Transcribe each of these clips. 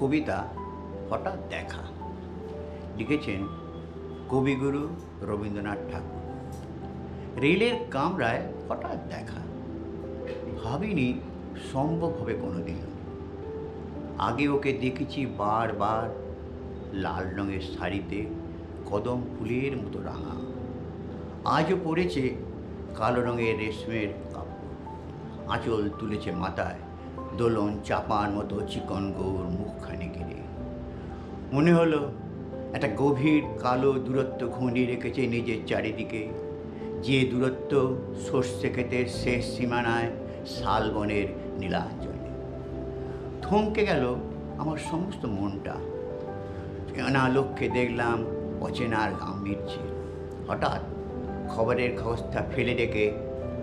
কবিতা হঠাৎ দেখা। লিখেছেন কবিগুরু রবীন্দ্রনাথ ঠাকুর। রেলের কামরায় হঠাৎ দেখা। ভাবিনি সম্ভব হবে কোনো দিন আগে ওকে দেখেছি বারবার লাল রঙের শাড়িতে কদম ফুলের মতো রাঙা। আজও পড়েছে কালো রঙের রেশমের কাপড়। আঁচল তুলেছে মাথায়। দোলন চাপার মতো চিকন গৌর মুখখানে ঘিরে। মনে হলো একটা গভীর কালো দূরত্ব ঘুঁড়ি রেখেছে নিজের চারিদিকে। যে দূরত্ব সর্ষে ক্ষেতের শেষ সীমানায় শালবনের নীলাঞ্জনে। থমকে গেল আমার সমস্ত মনটা। চেনা লক্ষ্যে দেখলাম অচেনার গাম গাম্ভীর্যে। হঠাৎ খবরের কাগজটা ফেলে রেখে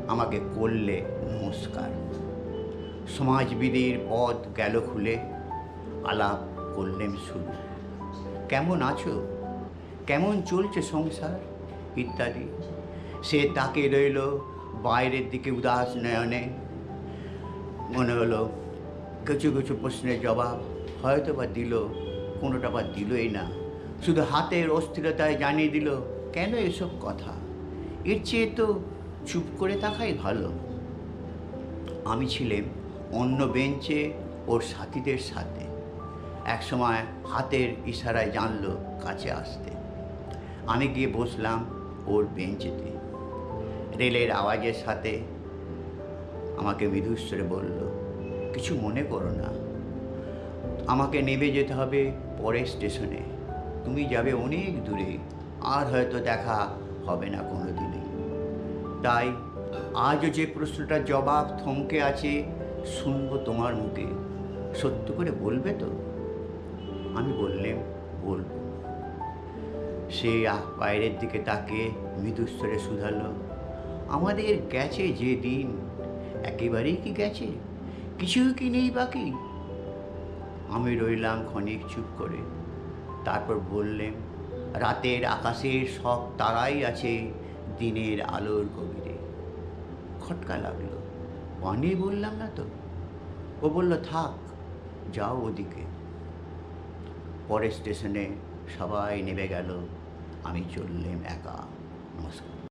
আমাকে করলে নমস্কার। সমাজবিধির পথ গেল খুলে, আলাপ করলেন শুরু কেমন আছো? কেমন চলছে সংসার? ইত্যাদি। সে তাকে রইল বাইরের দিকে উদাস নয়নে। মনে হলো কিছু কিছু প্রশ্নের জবাব হয়তো বা দিল, কোনোটা বা দিলই না। শুধু হাতের অস্থিরতায় জানিয়ে দিল, কেন এসব কথা? এর চেয়ে তো চুপ করে থাকাই ভালো। আমি ছিলাম অন্য বেঞ্চে ওর সাথীদের সাথে। একসময় হাতের ইশারায় জানলো কাছে আসতে। আমি গিয়ে বসলাম ওর বেঞ্চেতে। রেলের আওয়াজের সাথে আমাকে মৃদুস্বরে বলল, কিছু মনে করো না। আমাকে নেমে যেতে হবে পরের স্টেশনে। তুমি যাবে অনেক দূরে। আর হয়তো দেখা হবে না কোনো দিনে তাই আজও যে প্রশ্নটার জবাব থমকে আছে শুনব তোমার মুখে। সত্য করে বলবে তো? আমি বললাম বলব। সে বাইরের দিকে তাকে মৃদুস্বরে শুধালো। আমাদের গেছে যে দিন। একেবারেই কি গেছে? কিছুই কি নেই বাকি? আমি রইলাম ক্ষণিক চুপ করে। তারপর বললেন, রাতের আকাশের সব তারাই আছে দিনের আলোর গভীরে। খটকা লাগল। বানিয়ে বললাম না তো? ও বলল, থাক, যাও ওদিকে। পরের স্টেশনে সবাই নেমে গেল। আমি চললাম একা। নমস্কার।